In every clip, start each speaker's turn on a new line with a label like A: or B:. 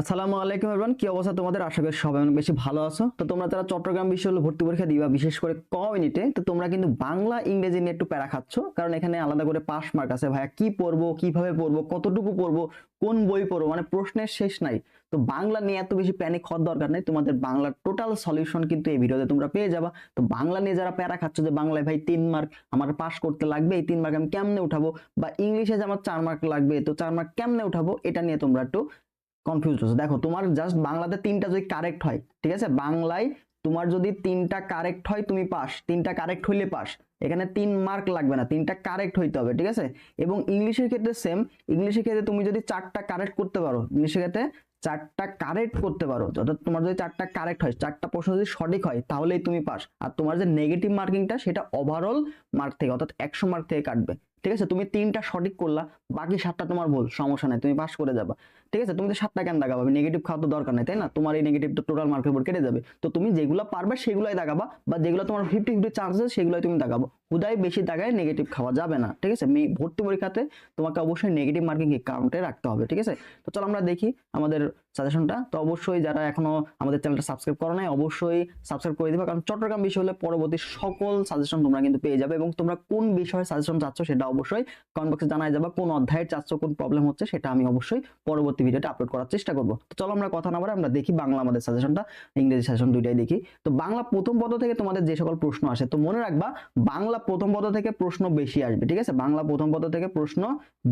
A: আসসালামু আলাইকুম এভরিওয়ান কি অবস্থা তোমাদের? আশা করি সবাই অনেক বেশি ভালো আছো। তো তোমরা যারা চট্টগ্রাম বিশ্ববিদ্যালয়ে ভর্তি পরীক্ষা দিবা, বিশেষ করে ক তো তোমরা কিন্তু বাংলা, ইংরেজি নিয়ে একটু প্যারা খাচ্ছ। কারণ এখানে আলাদা করে পাস মার্ক আছে। ভাইয়া, কি পড়ব, কীভাবে পড়ব, কতটুকু পড়ব, কোন বই পড়ব মানে প্রশ্নের শেষ নাই। তো বাংলা নিয়ে এত বেশি প্যানিক হওয়ার দরকার নেই। তোমাদের বাংলার টোটাল সলিউশন কিন্তু এই ভিডিওতে তোমরা পেয়ে যাবা। তো বাংলা নিয়ে যারা প্যারা খাচ্ছ যে বাংলায়, ভাই, তিন মার্ক আমার পাস করতে লাগবে, এই তিন মার্ক আমি কেমনে উঠাবো? বা ইংলিশে যে আমার চার মার্ক লাগবে, তো চার মার্ক কেমনে উঠাবো, এটা নিয়ে তোমরা একটু কনফিউজ হচ্ছে। দেখো, তোমার জাস্ট বাংলাতে তিনটা যদি কারেক্ট হয়, ঠিক আছে? বাংলায় তোমার যদি তিনটা কারেক্ট হয়, তুমি পাস তিনটা কারেক্ট হইলে পাস এখানে তিন মার্ক লাগবে না, তিনটা কারেক্ট হইতে হবে, ঠিক আছে? এবং ইংলিশের ক্ষেত্রে সেম ইংলিশের ক্ষেত্রে তুমি যদি চারটা কারেক্ট করতে পারো, ইংলিশের ক্ষেত্রে চারটা কারেক্ট করতে পারো, অর্থাৎ তোমার যদি চারটা কারেক্ট হয়, চারটা প্রশ্ন যদি সঠিক হয়, তাহলেই তুমি পাস আর তোমার যে নেগেটিভ মার্কিংটা সেটা ওভারঅল মার্ক থেকে, অর্থাৎ একশো মার্ক থেকে কাটবে, ঠিক আছে? তুমি তিনটা সঠিক করলা, বাকি সাতটা তোমার ভুল, সমস্যা নাই, তুমি পাস করে যাবা। ঠিক আছে? তুমি তো সাতটা কেন দাগাবা নেগেটিভ খাওয়া তো দরকার নেই, তাই না? তোমার এই নেগেটিভ তো টোটাল মার্কের উপর কেটে যাবে। তো তুমি যেগুলো পারবে সেগুলোই দাগাবা, বা যেগুলো তোমার ফিফটি ফিফটি চান্স আছে সেগুলোই তুমি দাগাবো। হুদায় বেশি দাগায় নেগেটিভ খাওয়া যাবে না, ঠিক আছে? মে- ভর্তি পরীক্ষাতে তোমাকে অবশ্যই নেগেটিভ মার্কিং কাউন্টে রাখতে হবে, ঠিক আছে? তো চলো আমরা দেখি আমাদের সাজেশনটা তো অবশ্যই যারা এখনও আমাদের চ্যানেলটা সাবস্ক্রাইব করো নাই, অবশ্যই সাবস্ক্রাইব করে দিবে। কারণ চট্টগ্রাম বিষয় হলে পরবর্তী সকল সাজেশন তোমরা কিন্তু পেয়ে যাবে এবং তোমরা কোন বিষয়ে সাজেশন চাচ্ছ সেটা অবশ্যই কমেন্ট বক্সে জানাই যাবে, কোন অধ্যায়ের চাচ্ছ, কোন প্রবলেম হচ্ছে সেটা আমি অবশ্যই পরবর্তী ভিডিওতে আপলোড করার চেষ্টা করব। তো চলো আমরা কথা না বলে আমরা দেখি বাংলা আমাদের সাজেশনটা ইংরেজি সাজেশন দুইটাই দেখি। তো বাংলা প্রথম পদ থেকে তোমাদের যে সকল প্রশ্ন আসে, তো মনে রাখবা বাংলা প্রথম পদ থেকে প্রশ্ন বেশি আসবে, ঠিক আছে? বাংলা প্রথম পদ থেকে প্রশ্ন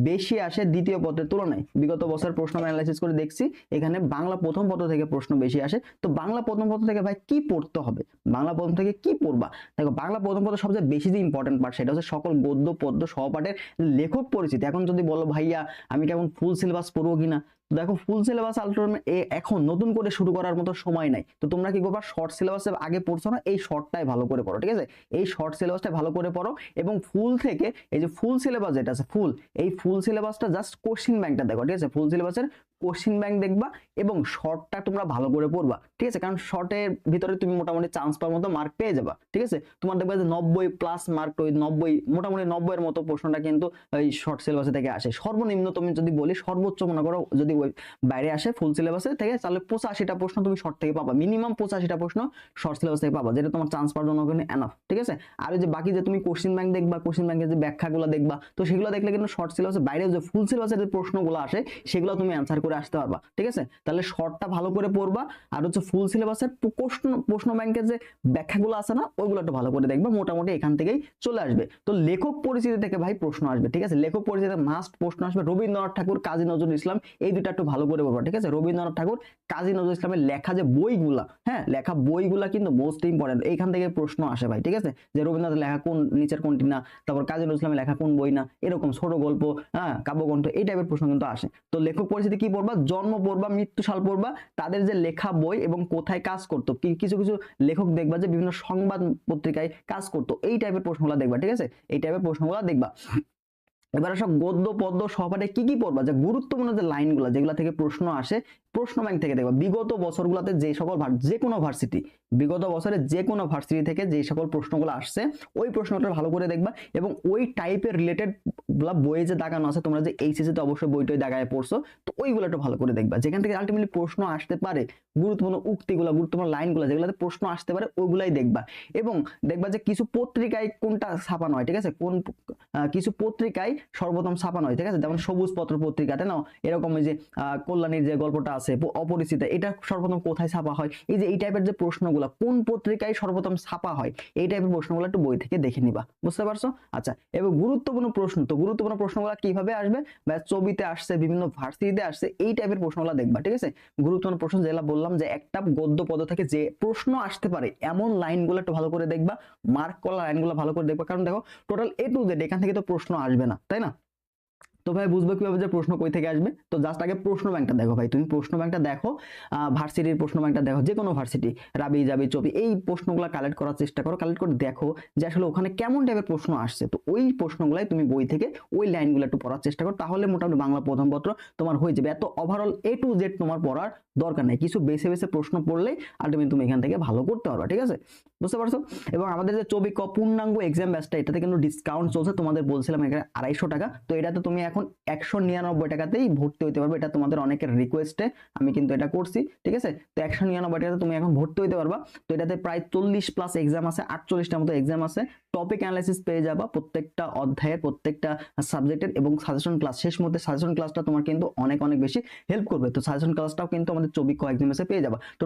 A: বেশি আসে দ্বিতীয় পদের তুলনায়। বিগত বছর প্রশ্ন অ্যানালাইসিস করে দেখছি, এখানে বাংলা প্রথম পদ থেকে প্রশ্ন বেশি আসে। তো বাংলা প্রথম পদ থেকে ভাই কি পড়তে হবে? বাংলা প্রথম থেকে কি পড়বা? দেখো, বাংলা প্রথম পদ সবচেয়ে বেশি যে ইম্পর্টেন্ট পার্ট সেটা হচ্ছে সকল গদ্য, পদ্য, সহপাঠের লেখক পরিচিতি। এখন যদি বলো, ভাইয়া, আমি কেমন ফুল সিলেবাস পড়ব কিনা? দেখো ফুল সিলেবাস আলটিমেট এখন নতুন করে শুরু করার মতো সময় নাই। তো তোমরা কি করবা? শর্ট সিলেবাসে আগে পড়ছো না, এই শর্টটাই ভালো করে পড়ো, ঠিক আছে? এই শর্ট সিলেবাসটা ভালো করে পড়ো এবং ফুল থেকে এই যে ফুল সিলেবাস যেটা আছে ফুল এই ফুল সিলেবাসটা জাস্ট কোশ্চিন ব্যাংকটা দেখো, ঠিক আছে? ফুল সিলেবাসের কোশ্চিন ব্যাংক দেখবা এবং শর্টটা তোমরা ভালো করে পড়বা, ঠিক আছে? কারণ শর্টের ভিতরে তুমি মোটামুটি চান্স পাওয়ার মতো মার্ক পেয়ে যাবা, ঠিক আছে? তোমার দেখবে যে নব্বই প্লাস মার্ক ওই নব্বই, মোটামুটি নব্বই এর মতো প্রশ্নটা কিন্তু এই শর্ট সিলেবাসে থেকে আসে। সর্বনিম্ন তুমি যদি বলি, সর্বোচ্চ মনে করো যদি ওই বাইরে আসে ফুল সিলেবাসে থেকে, তাহলে পঁচাশিটা প্রশ্ন তুমি শর্ট থেকে পাবা। মিনিমাম পঁচাশিটা প্রশ্ন শর্ট সিলেবাস থেকে পাবা, যেটা তোমার চান্স পাওয়ার জন্য এনাফ ঠিক আছে? আর যে বাকি যে তুমি কোশ্চিন ব্যাংক দেখবা কোশ্চিন ব্যাংকের যে ব্যাখ্যাগুলো দেখবা, তো সেগুলো দেখলে কিন্তু শর্ট সিলেবাসের বাইরে যে ফুল সিলেবাসের যে প্রশ্নগুলো আসে, সেগুলো তুমি অ্যান্সার করে আসতে পারবা, ঠিক আছে? তাহলে শর্টটা ভালো করে পড়বা, আর হচ্ছে ফুল সিলেবাসের প্রশ্ন প্রশ্ন ব্যাংকের যে ব্যাখ্যাগুলো আছে না, ওইগুলো একটু ভালো করে দেখবা, মোটামুটি এখান থেকেই চলে আসবে। তো লেখক পরিচিতি থেকে ভাই প্রশ্ন আসবে, ঠিক আছে? লেখক পরিচিতি মাস্ট প্রশ্ন আসবে, রবীন্দ্রনাথ ঠাকুর, কাজী নজরুল ইসলাম, এই দুটো একটু ভালো করে পড়বা, ঠিক আছে? রবীন্দ্রনাথ ঠাকুর, কাজী নজরুল ইসলামের লেখা যে বইগুলা হ্যাঁ? লেখা বইগুলা কিন্তু মোস্ট ইম্পর্টেন্ট এইখান থেকে প্রশ্ন আসে ভাই, ঠিক আছে? যে রবীন্দ্রনাথ লেখা কোন নিচের কোনটি না, তারপর কাজী নজরুল ইসলামের লেখা কোন বই না, এরকম ছোট গল্প হ্যাঁ? কাব্যগ্রন্থ, এই টাইপের প্রশ্ন কিন্তু আসে। তো লেখক পরিচিতি কি পড়বা, জন্ম পড়বা, মৃত্যু সাল পড়বা, তাদের যে লেখা বই এবং কোথায় কাজ করতো কিছু কিছু লেখক দেখবা যে বিভিন্ন সংবাদ পত্রিকায় কাজ করতো, এই টাইপের প্রশ্নগুলো দেখবা, ঠিক আছে? এই টাইপের প্রশ্নগুলো দেখবা। এবার সব গদ্য, পদ্য সহপাঠে কি কি পড়বা? যে গুরুত্বপূর্ণ যে লাইনগুলো যেগুলো থেকে প্রশ্ন আসে, প্রশ্ন ব্যাংক থেকে দেখবা। বিগত বছরগুলোতে যে সকল যে কোনো ভার্সিটি বিগত বছরে যে কোনো ভার্সিটি থেকে যে সকল প্রশ্নগুলো আসছে, ওই প্রশ্নটা ভালো করে দেখবা এবং ওই টাইপের রিলেটেডগুলা বইয়ে যে দাগানো আছে, তোমরা যে এইচএসসি তে অবশ্যই বইটই দাগায় পড়ছো, তো ওইগুলো একটু ভালো করে দেখবা। যেখান থেকে আলটিমেটলি প্রশ্ন আসতে পারে, গুরুত্বপূর্ণ উক্তিগুলো, গুরুত্বপূর্ণ লাইনগুলো যেগুলোতে প্রশ্ন আসতে পারে, ওইগুলাই দেখবা। এবং দেখবা যে কিছু পত্রিকায় কোনটা ছাপানো হয়, ঠিক আছে? কোন কিছু পত্রিকায় সর্বপ্রথম ছাপানো হয়, ঠিক আছে? যেমন সবুজ পত্র পত্রিকাতে নাও এরকম ওই যে কল্যাণীর যে গল্পটা আছে অপরিচিতা, এটা সর্বপ্রথম কোথায় ছাপা হয়? এই যে, এই টাইপের যে প্রশ্নগুলো, কোন পত্রিকায় সর্বপ্রথম ছাপা হয়? এই টাইপের প্রশ্নগুলো একটু বই থেকে দেখে নিবা, বুঝতে পারছ? আচ্ছা এবং গুরুত্বপূর্ণ প্রশ্ন, তো গুরুত্বপূর্ণ প্রশ্নগুলো কীভাবে আসবে? বা ছবিতে আসছে, বিভিন্ন ভার্সিটিতে আসছে, এই টাইপের প্রশ্নগুলো দেখবা, ঠিক আছে? গুরুত্বপূর্ণ প্রশ্ন যেগুলো বললাম যে, একটা গদ্য পদ থেকে যে প্রশ্ন আসতে পারে, এমন লাইনগুলো একটু ভালো করে দেখবা, মার্ক করা লাইনগুলো ভালো করে দেখবা, কারণ দেখো টোটাল এ টু জেড এখান থেকে তো প্রশ্ন আসবে না তাই না তো ভাই বুঝবে কীভাবে যে প্রশ্ন কই থেকে আসবে? তো জাস্ট আগে প্রশ্ন ব্যাংকটা দেখো ভাই, তুমি প্রশ্ন ব্যাংকটা দেখো ভার্সিটির প্রশ্ন ব্যাংকটা দেখো, যে কোনো ভার্সিটি, রাবি যাবি চবি, এই প্রশ্নগুলো কালেক্ট করার চেষ্টা করো কালেক্ট করে দেখো যে আসলে ওখানে কেমন টাইপের প্রশ্ন আসছে। তো ওই প্রশ্নগুলাই তুমি বই থেকে ওই লাইনগুলো একটু পড়ার চেষ্টা করো, তাহলে মোটামুটি বাংলা প্রথম পত্র তোমার হয়ে যাবে। এত ওভারঅল এ টু জেড তোমার পড়ার দরকার নেই, কিছু বেছে বেছে প্রশ্ন পড়লেই আলটিমেটলি তুমি এখান থেকে ভালো করতে পারবে, ঠিক আছে? বুঝতে পারছ? এবং আমাদের যে চবি ক, পূর্ণাঙ্গ এক্সাম ব্যাচটা এটাতে কিন্তু ডিসকাউন্ট চলছে, তোমাদের বলছিলাম এখানে আড়াইশো টাকা, তো এটাতে তুমি এখন একশো নিরানব্বই টাকাতেই ভর্তি হতে পারবে, এটা তোমাদের অনেকের রিকোয়েস্টে আমি কিন্তু এটা করছি, ঠিক আছে? তো একশো নিরানব্বই টাকাতে তুমি এখন ভর্তি হতে পারবা, তো এটাতে প্রায় চল্লিশ প্লাস এক্সাম আছে, আটচল্লিশটার মতো এক্সাম আছে টপিক অ্যানালাইসিস পেয়ে যাবা প্রত্যেকটা অধ্যায়ের, প্রত্যেকটা সাবজেক্টের এবং সাজেশন ক্লাস শেষ মধ্যে সাজেশন ক্লাসটা তোমার কিন্তু অনেক অনেক বেশি হেল্প করবে, তো সাজেশন ক্লাসটাও কিন্তু আমাদের চব্বিশ ক এক্সাম এসে পেয়ে যাবা। তো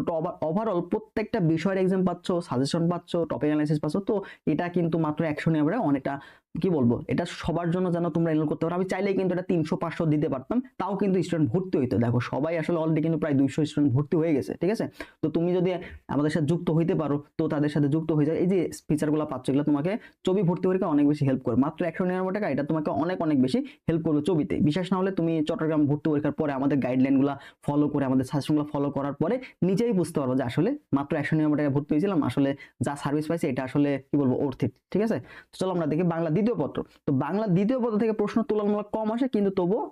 A: ওভারঅল প্রত্যেকটা বিষয়ের এক্সাম পাচ্ছ সাজেশন পাচ্ছ টপিক অ্যানালাইসিস পাচ্ছ, তো এটা কিন্তু মাত্র একশো নিরানব্বই অনেকটা কি বলব? এটা সবার জন্য যেন তোমরা এনরোল করতে পারো। আমি চাইলেই কিন্তু এটা তিনশো, পাঁচশো দিতে পারতাম। তাও কিন্তু স্টুডেন্ট ভর্তি হইতো। দেখো, সবাই আসলে অলরেডি কিন্তু প্রায় দুইশো স্টুডেন্ট ভর্তি হয়ে গেছে, ঠিক আছে? তো তুমি যদি আমাদের সাথে যুক্ত হইতে পারো, তো তাদের সাথে যুক্ত হয়ে যায়। এই যে ফিচারগুলো পাচ্ছ, এগুলো তোমাকে ছবি ভর্তি পরীক্ষা অনেক বেশি হেল্প করে। মাত্র একশো নিরানব্বই টাকা, এটা তোমাকে অনেক অনেক বেশি হেল্প করবে ছবিতে। বিশেষ না হলে তুমি চট্টগ্রাম ভর্তি পরীক্ষার পরে আমাদের গাইডলাইনগুলো ফলো করে, আমাদের সাজেশনগুলো ফলো করার পরে নিজেই বুঝতে পারব যে আসলে মাত্র একশো নিরানব্বই টাকা ভর্তি হয়েছিলাম। আসলে যা সার্ভিস পাইছে, এটা আসলে কি বলব অর্থিত ঠিক আছে? চলো আমরা দেখি বাংলা দ্বিতীয় পত্র। তো বাংলা দ্বিতীয় পত্র থেকে প্রশ্ন তুলনামূলক কম আসে, কিন্তু তবুও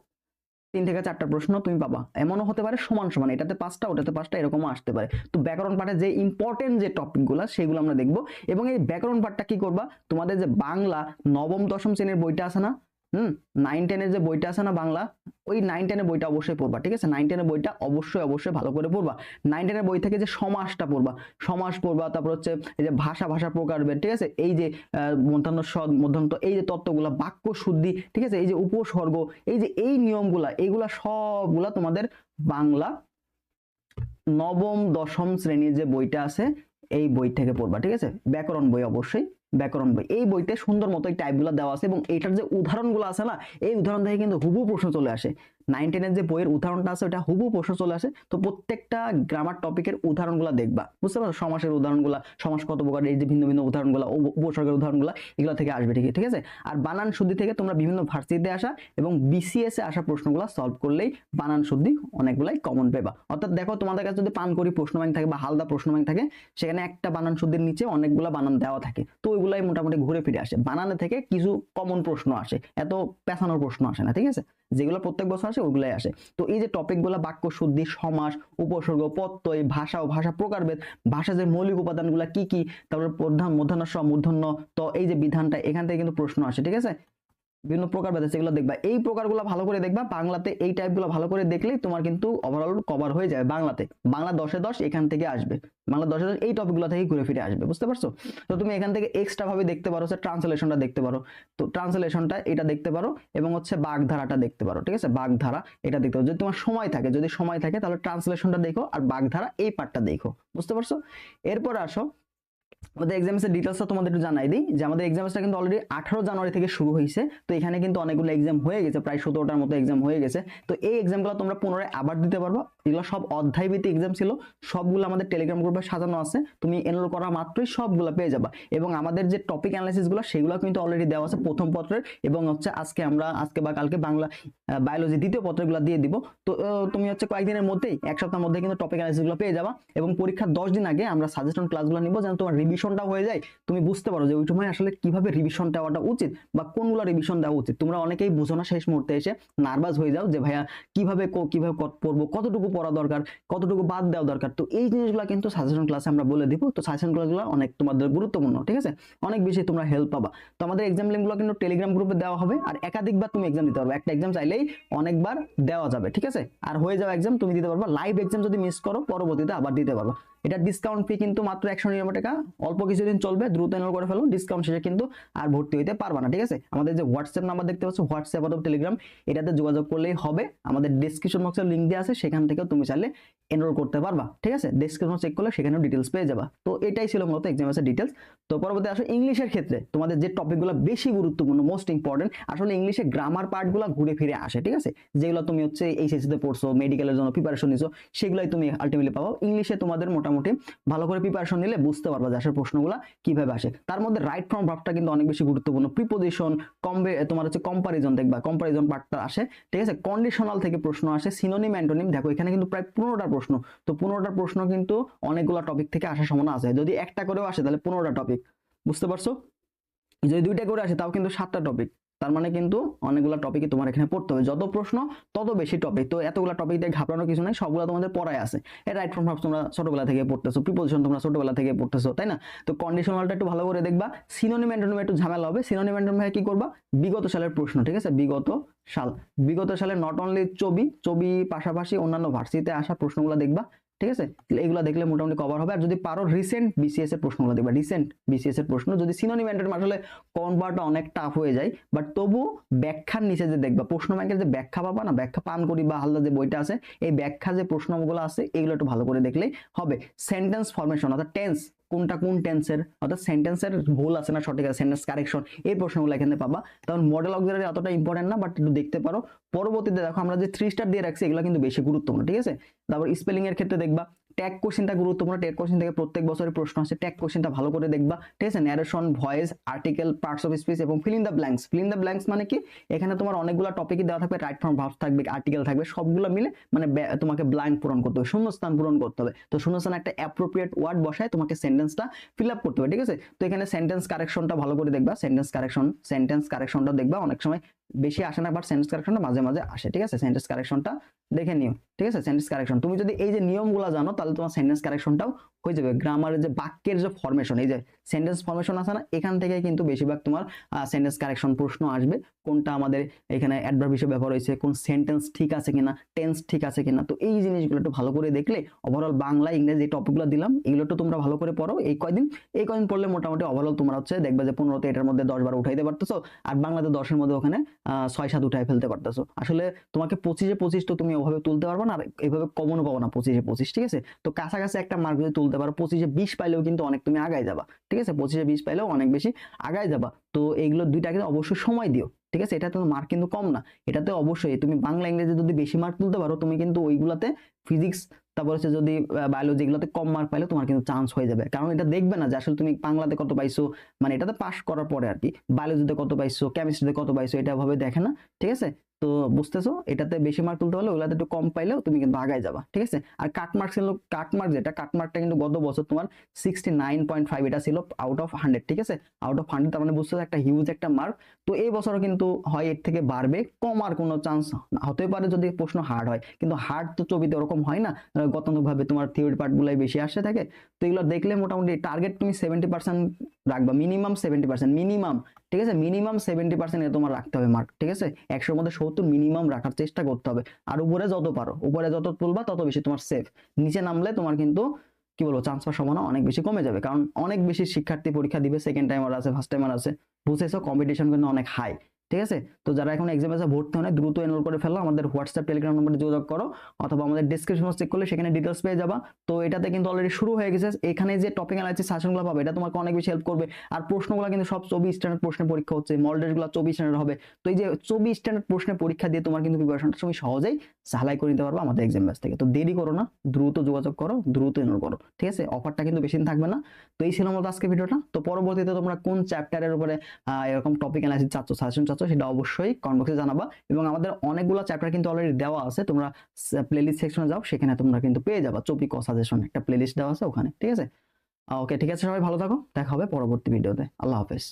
A: তিন থেকে চারটা প্রশ্ন তুমি পাবা। এমনও হতে পারে সমান সমান, এটাতে পাঁচটা, ওটাতে পাঁচটা, এরকমও আসতে পারে। তো ব্যাকরণ পাঠে যে ইম্পর্টেন্ট যে টপিকগুলো সেগুলো আমরা দেখব। এবং এই ব্যাকরণ পাঠটা কি করবা? তোমাদের যে বাংলা নবম, দশম শ্রেণির বইটা আছে না হুম নাইন টেনের যে বইটা আছে না বাংলা, ওই নাইন টেনের বইটা অবশ্যই পড়বা, ঠিক আছে? নাইন টেনের বইটা অবশ্যই অবশ্যই ভালো করে পড়বা। নাইন টেনের বই থেকে যে সমাসটা পড়বা, সমাস পড়বা, তারপর হচ্ছে এই যে ভাষা ভাষা প্রকারভেদ ঠিক আছে? এই যে মধ্যাহ্ন সদ, মধ্যাহ্ন এই যে তত্ত্বগুলা, বাক্য শুদ্ধি, ঠিক আছে? এই যে উপসর্গ, এই যে এই নিয়মগুলা, এইগুলা সবগুলা তোমাদের বাংলা নবম, দশম শ্রেণির যে বইটা আছে, এই বই থেকে পড়বা, ঠিক আছে? ব্যাকরণ বই অবশ্যই। ব্যাকরণ বই। এই বইতে সুন্দর মতো এই টাইপগুলো দেওয়া আছে এবং এটার যে উদাহরণগুলো আছে না, এই উদাহরণ থেকে কিন্তু হুবু প্রশ্ন চলে আসে। নাইন টেনের যে বইয়ের উদাহরণটা আছে ওটা হুবু প্রশ্ন চলে আসে। তো প্রত্যেকটা গ্রামার টপিকের উদাহরণগুলো দেখবা। বুঝতে পারছ? সমাসের উদাহরণগুলো, সমাস কত প্রকার, এই যে ভিন্ন ভিন্ন উদাহরণগুলো উপসর্গের উদাহরণগুলো, এগুলো থেকে আসবে ঠিক ঠিক আছে? আর বানান শুদ্ধি থেকে তোমরা বিভিন্ন ভার্সিটিতে আসা এবং বিসিএস আসা প্রশ্নগুলো সলভ করলেই বানান শুদ্ধি অনেকগুলাই কমন পেবা অর্থাৎ দেখো, তোমাদের কাছে যদি পান করি প্রশ্ন ব্যাংক থাকে বা হালদা প্রশ্ন ব্যাংক থাকে, সেখানে একটা বানান শুদ্ধির নিচে অনেকগুলো বানান দেওয়া থাকে। তো ওইগুলাই মোটামুটি ঘুরে ফিরে আসে। বানানে থেকে কিছু কমন প্রশ্ন আসে। এত পেছানোর প্রশ্ন আসে না, ঠিক আছে? যেগুলো প্রত্যেক বছর আসে, ওগুলাই আসে। তো এই যে টপিকগুলো বাক্য শুদ্ধি, সমাস, উপসর্গ, প্রত্যয়, ভাষা ও ভাষা প্রকারভেদ, ভাষা যে মৌলিক উপাদানগুলো কি কি, তারপর প্রধান, মধ্যাহ্ন মূর্ধন্য তো এই যে বিধানটা, এখান থেকে কিন্তু প্রশ্ন আসে, ঠিক আছে? বিভিন্ন প্রকার ভেদ আছে এগুলো দেখবা। এই প্রকারগুলো ভালো করে দেখবা, বাংলাতে এই টাইপগুলো ভালো করে দেখলেই তোমার কিন্তু ওভারঅল কভার হয়ে যাবে বাংলাতে। বাংলা দশে দশ এখান থেকে আসবে। বাংলা দশে দশ এই টপিকগুলো থেকে ঘুরে ফিরে আসবে, বুঝতে পারছ? তো তুমি এখান থেকে এক্সট্রা ভাবে দেখতে পারো, হচ্ছে ট্রান্সলেশনটা দেখতে পারো। তো ট্রান্সলেশনটা এটা দেখতে পারো এবং হচ্ছে বাগধারাটা দেখতে পারো, ঠিক আছে? বাগধারা এটা দেখতে পারো। যদি তোমার সময় থাকে, যদি সময় থাকে তাহলে ট্রান্সলেশনটা দেখো আর বাগধারা এই পার্টটা দেখো, বুঝতে পারছ? এরপর আসো আমাদের এক্সামসের ডিটেলসটা তোমাদের একটু জানাই দিই, যে আমাদের এক্সামসটা কিন্তু অলরেডি আঠারো জানুয়ারি থেকে শুরু হয়েছে, তো এখানে কিন্তু অনেকগুলো এক্সাম হয়ে গেছে, প্রায় সতেরোটার মতো এক্সাম হয়ে গেছে, তো এই এক্সামগুলো তোমরা পুনরায় আবার দিতে পারব, এগুলো সব অধ্যায় ভিত্তিক এক্সাম ছিল, সবগুলো আমাদের টেলিগ্রাম গ্রুপে সাজানো আছে, তুমি এনরোল করা মাত্রই সবগুলো পেয়ে যাবা, এবং আমাদের যে টপিক অ্যানালাইসিসগুলো সেগুলো কিন্তু অলরেডি দেওয়া আছে প্রথম পত্রের, এবং হচ্ছে আজকে আমরা, আজকে বা কালকে বাংলা বায়োলজি দ্বিতীয় পত্রগুলো দিয়ে দিব, তো তুমি হচ্ছে কয়েকদিনের মধ্যেই, এক সপ্তাহের মধ্যে কিন্তু টপিক অ্যানালাইসিসগুলো পেয়ে যাবা, এবং পরীক্ষার দশ দিন আগে আমরা সাজেশন ক্লাসগুলো নিব, যেন তোমার রিভিশনটা হয়ে যায়, তুমি বুঝতে পারো যে ওই সময় আসলে কীভাবে রিভিশন দেওয়াটা উচিত বা কোনগুলো রিভিশন দেওয়া উচিত। তোমরা অনেকেই বুঝো না শেষ মুহূর্তে এসে নার্ভাস হয়ে যাও যে, ভাইয়া, কীভাবে কীভাবে পড়ব কতটুকু পড়া দরকার? কতটুকু বাদ দেওয়া দরকার? তো এই জিনিসগুলো কিন্তু সাজেশন ক্লাসে আমরা বলে দিব। তো সাজেশন ক্লাসগুলো অনেক তোমাদের গুরুত্বপূর্ণ, ঠিক আছে? অনেক বেশি তোমরা হেল্প পাবা। তো আমাদের এক্সাম লিঙ্কগুলো কিন্তু টেলিগ্রাম গ্রুপে দেওয়া হবে আর একাধিকবার তুমি এক্সাম দিতে পারবে। একটা এক্সাম চাইলেই অনেকবার দেওয়া যাবে, ঠিক আছে? আর হয়ে যাওয়া এক্সাম তুমি দিতে পারবা। লাইভ এক্সাম যদি মিস করো, পরবর্তীতে আবার দিতে পারবা। এটা ডিসকাউন্ট ফি কিন্তু মাত্র একশো নিরানব্বই টাকা। অল্প কিছুদিন চলবে, দ্রুত এনরোল করে ফেলো ডিসকাউন্ট শেষে কিন্তু আর ভর্তি হইতে পারবা না, ঠিক আছে? আমাদের যে হোয়াটসঅ্যাপ নাম্বার দেখতে পাচ্ছ হোয়াটসঅ্যাপ অথবা টেলিগ্রাম এটাতে যোগাযোগ করলেই হবে। আমাদের ডিসক্রিপশন বক্সের লিঙ্ক দেওয়া আছে, সেখান থেকেও তুমি চাইলে এনরোল করতে পারবা, ঠিক আছে? ডেসক্রিপশন চেক করলে সেখানেও ডিটেলস পেয়ে যাবা। তো এটাই ছিল মূলত এক্সামের ডিটেলস তো পরবর্তী আসলে ইংলিশের ক্ষেত্রে। তোমাদের যে টপিকগুলো বেশি গুরুত্বপূর্ণ মোস্ট ইম্পর্টেন্ট আসলে ইংলিশে গ্রামার পার্টগুলো ঘুরে ফিরে আসে, ঠিক আছে? যেগুলো তুমি হচ্ছে এইচএসসিতে পড়ছো মেডিকেলের জন্য প্রিপারেশন নিছো, সেগুলোই তুমি আলটিমেটলি পাবো। ইংলিশে তোমাদের মোটামুটি ভালো করে প্রিপারেশন নিলে বুঝতে পারবা যে আসলে প্রশ্নগুলো কীভাবে আসে? তার মধ্যে রাইট ফ্রম ভাবটা কিন্তু অনেক বেশি গুরুত্বপূর্ণ। প্রিপোজিশন কম্বে তোমার হচ্ছে কম্পারিজন দেখবা। কম্পারিজন পার্টটা আসে, ঠিক আছে? কন্ডিশনাল থেকে প্রশ্ন আসে সিনোনিম অ্যান্টোনিম দেখো, এখানে কিন্তু প্রায় পনেরোটা প্রশ্ন। তো পনেরোটা প্রশ্ন কিন্তু অনেকগুলো টপিক থেকে আসার সম্ভাবনা আছে। যদি একটা করেও আসে, তাহলে পনেরোটা টপিক বুঝতে পারছ? যদি দুইটা করে আসে, তাও কিন্তু সাতটা টপিক তার মানে কিন্তু অনেকগুলো টপিকই তোমার এখানে পড়তে হবে। যত প্রশ্ন, তত বেশি টপিক তো এতগুলো টপিক দিয়ে ঘাবড়ানোর কিছু নাই, সবগুলো তোমাদের পড়ায় আছে। এই রাইট ফ্রম ভার্ব তোমরা ছোটবেলা থেকে পড়তেছো প্রিপোজিশন তোমরা ছোটবেলা থেকে পড়তেছো, তাই না? তো কন্ডিশনালটা একটু ভালো করে দেখবা। সিনোনিম অ্যান্টোনিম একটু ঝামেলা হবে। সিনোনিম অ্যান্টোনিম কি করবা? বিগত সালের প্রশ্ন, ঠিক আছে? বিগত সাল। বিগত সালে নট অনলি ছবি ছবি পাশাপাশি অন্যান্য ভার্সিটিতে আসা প্রশ্নগুলো দেখবা। ঠিক আছে? এগুলো দেখলে মোটামুটি কভার হবে। আর যদি পারো রিসেন্ট বিসিএস এর প্রশ্নগুলো দেখবা। রিসেন্ট বিসিএস এর প্রশ্ন, যদি সিনোনিম অ্যান্টোনিম আসলে কনভার্টটা অনেক টাফ হয়ে যায়। বাট তবু ব্যাখ্যার নিচে যে দেখবা, প্রশ্ন ব্যাংকের যে ব্যাখ্যা পাবা না, ব্যাখ্যা পান করি বা হালদা যে বইটা আছে, এই ব্যাখ্যা যে প্রশ্নগুলো আছে, এগুলো একটু ভালো করে দেখলেই হবে। সেন্টেন্স ফরমেশন অর্থাৎ টেন্স কোনটা কোন টেন্সের অর্থাৎ সেন্টেন্সের ভুল আছে না সঠিক আছে সেন্টেন্স কারেকশন এই প্রশ্নগুলো এখানে পাবা। তখন মডেল অক্সিলারি অতটা ইম্পর্টেন্ট না বাট একটু দেখতে পারো। পরবর্তীতে দেখো আমরা যে থ্রি স্টার দিয়ে রাখছি, এগুলো কিন্তু বেশি গুরুত্বপূর্ণ, ঠিক আছে? তারপর স্পেলিং এর ক্ষেত্রে দেখবা ট্যাগ কোশ্চেনটা গুরুত্বপূর্ণ। ট্যাগ কোশ্চেন থেকে প্রত্যেক বছরের প্রশ্ন আছে ট্যাগ কোশ্চেনটা ভালো করে দেখবা। ঠিক আছে? Narration voice article parts of speech এবং fill in the blanks fill in the blanks মানে কি? এখানে তোমার অনেকগুলো টপিকই দেওয়া থাকবে। রাইট ফর্ম ভার্বস থাকবে আর্টিকেল থাকবে। সবগুলো মিলে মানে তোমাকে ব্ল্যাঙ্ক পূরণ করতে হবে। শূন্যস্থান পূরণ করতে হবে। তো শূন্যস্থান একটা অ্যাপ্রোপ্রিয়েট ওয়ার্ড বসায় তোমাকে সেন্টেন্সটা ফিল আপ করতে হবে। ঠিক আছে? তো এখানে সেন্টেন্স কারেকশনটা ভালো করে দেখবা। সেন্টেন্স কারেকশন সেন্টেন্স কারেকশনটা দেখবা। অনেক সময় বেশি আসে না বাট সেন্টেন্স কারেকশনটা মাঝে মাঝে আসে। ঠিক আছে? সেন্টেন্স কারেকশনটা দেখে নিও। ঠিক আছে? সেন্টেন্স কারেকশন তুমি যদি এই যে নিয়মগুলো জানো, তাহলে তোমার সেন্টেন্স কারেকশনটাও হয়ে যাবে। গ্রামারের যে বাক্যের যে ফরমেশন এই যে সেন্টেন্স ফরমেশন আছে না, এখান থেকে কিন্তু বেশিরভাগ তোমার সেন্টেন্স কারেকশন প্রশ্ন আসবে। কোনটা আমাদের এখানে অ্যাডভার্ব হিসেবে ব্যবহার হয়েছে, কোন সেন্টেন্স ঠিক আছে কিনা টেন্স ঠিক আছে কিনা। তো এই জিনিসগুলো একটু ভালো করে দেখলে ওভারঅল বাংলা, ইংরেজি এই টপিকগুলো দিলাম, এগুলো তো তোমরা ভালো করে পড়ো। এই কয়দিন এই কয়দিন পড়লে মোটামুটি ওভারঅল তোমরা হচ্ছে দেখবে যে পনেরোতে এটার মধ্যে দশ বার উঠাইতে পারতেছো, আর বাংলাতে দশের মধ্যে ওখানে ছয় সাত উঠাই ফেলতে পারতেছো। আসলে তোমাকে পঁচিশে পঁচিশ তো তুমি ওভাবে তুলতে পারবে না। আর এইভাবে কমনও পাবো না, পঁচিশে পঁচিশ, ঠিক আছে? তো কাছাকাছি একটা মার্ক যদি তুলতে পারো, পঁচিশে বিশ পাইলেও কিন্তু অনেক তুমি আগায় যাবা, ঠিক আছে? পঁচিশে বিশ পাইলেও অনেক বেশি আগায় যাবা। তো এইগুলো দুইটাকে অবশ্যই সময় দিও, ঠিক আছে? এটা তোমার মার্ক কিন্তু কম না। এটাতে অবশ্যই তুমি বাংলা ইংরেজি যদি বেশি মার্ক তুলতে পারো, তুমি কিন্তু ওইগুলাতে ফিজিক্স তারপর হচ্ছে যদি বায়োলজি এগুলোতে কম মার্ক পাইলে তোমার কিন্তু চান্স হয়ে যাবে। কারণ এটা দেখবে না যে আসলে তুমি বাংলাতে কত পাইছো মানে এটাতে পাস করার পরে আর কি বায়োলজিতে কত পাইছো কেমিস্ট্রিতে কত পাইছো, এটা ভাবে দেখে না, ঠিক আছে? তো বুঝতেছো? এটাতে বেশি মার্ক তুলতে হলে ওগুলাতে একটু কম পাইলেও তুমি কিন্তু আগায় যাবা ঠিক আছে? আর কাট মার্ক ছিল কাট মার্ক যেটা কাট মার্কটা কিন্তু গত বছর তোমার সিক্সটি নাইন পয়েন্ট ফাইভ এটা ছিল আউট অফ হান্ড্রেড ঠিক আছে? আউট অফ হান্ড্রেড তার মানে বুঝতে একটা হিউজ একটা মার্ক তো এই বছরও কিন্তু হয় এর থেকে বাড়বে কমার কোনো চান্স হতে পারে যদি প্রশ্ন হার্ড হয়। কিন্তু হার্ড তো ছবিতে ওরকম হয় না আহ, গতানুগভাবে তোমার থিওরি পার্টগুলাই বেশি আসে থাকে। তো এগুলো দেখলে মোটামুটি টার্গেট তুমি সেভেন্টি পার্সেন্ট রাখবা। মিনিমাম সেভেন্টি পার্সেন্ট মিনিমাম ঠিক আছে? মিনিমাম সেভেন্টি পার্সেন্ট তোমার রাখতে হবে মার্ক ঠিক আছে? একশোর মধ্যে সত্তর মিনিমাম রাখার চেষ্টা করতে হবে। আর উপরে যত পারো, উপরে যত তুলবা তত বেশি তোমার সেফ নিচে নামলে তোমার কিন্তু, কি বলব চান্স পাওয়ার সম্ভাবনা অনেক বেশি কমে যাবে। কারণ অনেক বেশি শিক্ষার্থী পরীক্ষা দিবে সেকেন্ড টাইমার আছে ফার্স্ট টাইমার আছে। বুঝেছ? কম্পিটিশন কিন্তু অনেক হাই ঠিক আছে? তো যারা এখন এক্সাম এসে ভর্তি হয় দ্রুত এনরোল করে ফেলো আমাদের হোয়াটসঅ্যাপ টেলিগ্রাম নম্বরে যোগাযোগ করো, অথবা আমাদের ডিসক্রিপশন চেক করলে সেখানে ডিটেলস পেয়ে যাবা। তো এটাতে কিন্তু অলরেডি শুরু হয়ে গেছে। এখানে যে টপিক অ্যানালাইসিস সাজেশনগুলো পাবে, এটা তোমাকে অনেক বেশি হেল্প করবে। আর প্রশ্নগুলো কিন্তু সব চব্বিশ স্ট্যান্ডার্ড প্রশ্নের পরীক্ষা হচ্ছে মডেল টেস্টগুলো চব্বিশ স্ট্যান্ডার্ড হবে। তো এই যে চব্বিশ স্ট্যান্ডার্ড প্রশ্নের পরীক্ষা দিয়ে তোমার কিন্তু প্রিপারেশনটা তুমি সহজেই ঝালাই করে নিতে পারবে আমাদের এক্সাম ব্যাচ থেকে। তো দেরি করো না, দ্রুত যোগাযোগ করো, দ্রুত এনরোল করো, ঠিক আছে? অফারটা কিন্তু বেশি দিন থাকবে না। তো এই ছিল আমাদের আজকে ভিডিওটা তো পরবর্তীতে তোমরা কোন চ্যাপ্টারের উপরে এরকম টপিক অ্যানালাইসিস চাচ্ছ সাজেশন চাচ্ছ সেটা অবশ্যই কমেন্ট বক্সে জানাবা এবং আমাদের অনেকগুলো চ্যাপ্টার কিন্তু অলরেডি দেওয়া আছে। তোমরা প্লেলিস্ট সেকশনে যাও, সেখানে তোমরা কিন্তু পেয়ে যাবা। ক সাজেশন একটা প্লেলিস্ট দেওয়া আছে ওখানে, ঠিক আছে? ওকে ঠিক আছে সবাই, ভালো থাকো। দেখা হবে পরবর্তী ভিডিওতে আল্লাহ হাফেজ।